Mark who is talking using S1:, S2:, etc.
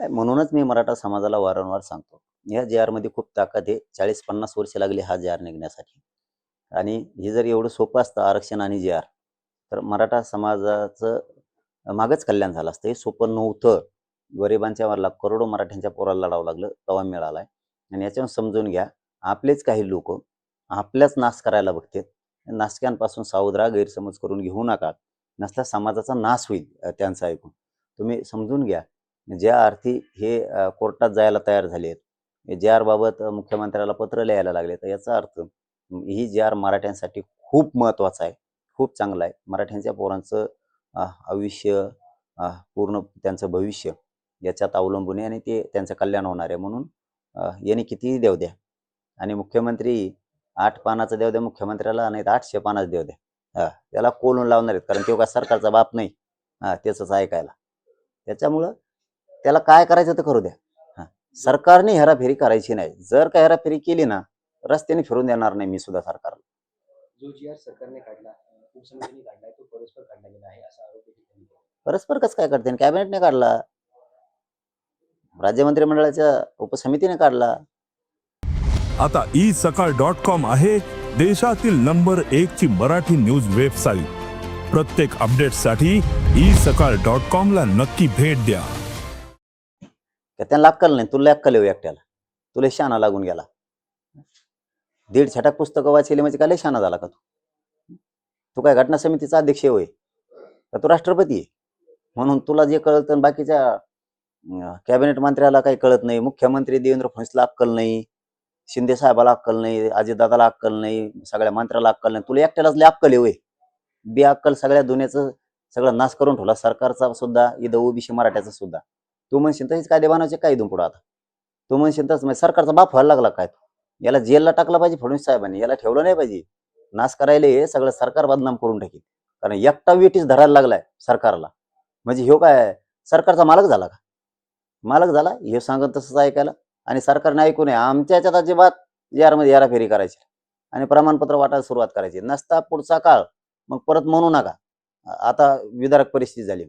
S1: म्हणूनच मी मराठा समाजाला वारंवार सांगतो. या जे आरमध्ये खूप ताकद आहे. चाळीस पन्नास वर्ष लागली हा जे आर निघण्यासाठी. आणि हे जर एवढं सोपं असतं आरक्षण आणि जे आर तर मराठा समाजाचं मागच कल्याण झालं असतं. हे सोपं नव्हतं. गरिबांच्या वरला करोडो मराठ्यांच्या पोराला लढावं लागलं तवा मिळाला आहे आणि याच्यावर समजून घ्या आपलेच काही लोक आपल्याच नाश करायला बघतात. नाशक्यांपासून सावधरा गैरसमज करून घेऊ नका. नसता समाजाचा नाश होईल त्यांचा त्यांचं ऐकून. तुम्ही समजून घ्या. ज्या अर्थी हे कोर्टात जायला तयार झालेत जे आरबाबत मुख्यमंत्र्याला पत्र लिहायला लागले तर याचा अर्थ ही जे आर मराठ्यांसाठी खूप महत्त्वाचा आहे खूप चांगला आहे. मराठ्यांच्या पोरांचं आयुष्य पूर्ण त्यांचं भविष्य याच्यात अवलंबून आहे आणि ते त्यांचं कल्याण होणार आहे. म्हणून याने यांनी कितीही देव द्या आणि मुख्यमंत्री आठ पानाचं देव द्या मुख्यमंत्र्याला नाही तर आठशे पानाचं देव द्या. त्याला कोलून लावणार आहेत कारण तो का सरकारचा बाप नाही. हा त्याचंच ऐकायला. त्याच्यामुळं त्याला काय करायचं ते करू द्या. हा. सरकारने हेराफेरी करायची नाही. जर का हेराफेरी केली ना रस्त्याने फिरून देणार नाही मी सुद्धा सरकारला.
S2: जो जी आर सरकारने काढला अं, उपसमितीने काढलाय तो परस्पर काढला गेला आहे असा आरोप देखील त्यांनी केला.
S1: परस्पर कसं काय करते? कॅबिनेटने काढला. राज्य मंत्रिमंडळाच्या उपसमितीने काढला.
S3: आता ई सकाळ डॉट कॉम आहे देशातील नंबर एक ची मराठी न्यूज वेबसाईट. प्रत्येक अपडेटसाठी ई सकाळ डॉट कॉम ला नक्की भेट द्या.
S1: का त्यांना अक्कल नाही तुला अक्कल येऊ हो एकट्याला. तुला शाना लागून गेला. दीड छटाक पुस्तकं वाचली म्हणजे काय लय शाना झाला का तू? तू काय घटना समितीचा अध्यक्ष होय? का तू राष्ट्रपती आहे? म्हणून तुला जे कळतं बाकीच्या कॅबिनेट मंत्र्याला काही कळत नाही मुख्यमंत्री देवेंद्र फडणवीसला अक्कल नाही शिंदे साहेबाला अक्कल नाही अजितदादाला अक्कल नाही सगळ्या मंत्र्याला अक्कल नाही. तुला एकट्यालाच लय अक्कल आहे होय? बी अक्कल सगळ्या दुनियाचं सगळं नाश करून ठेवला सरकारचा सुद्धा इथं ओबीसी मराठ्याचा सुद्धा. तू म्हणशील तरीच कायदे बनवायचे काय इथून पुढं आता? तू म्हणशील तसं म्हणजे सरकारचा बाप व्हायला लागला काय तू? याला जेलला टाकला पाहिजे फडणवीस साहेबांनी याला ठेवलं नाही पाहिजे. नाश करायला हे सगळं सरकार बदनाम करून टाकेल. कारण एकटा वेटीच धरायला लागलाय सरकारला. म्हणजे ह्यो काय सरकारचा मालक झाला का? मालक झाला हे सांगत तसंच ऐकायला. आणि सरकारने ऐकू नये आमच्या याच्यात अजिबात यारमध्ये याराफेरी करायची आणि प्रमाणपत्र वाटायला सुरुवात करायची नसता पुढचा काळ मग परत म्हणू नका. आता विदारक परिस्थिती झाली.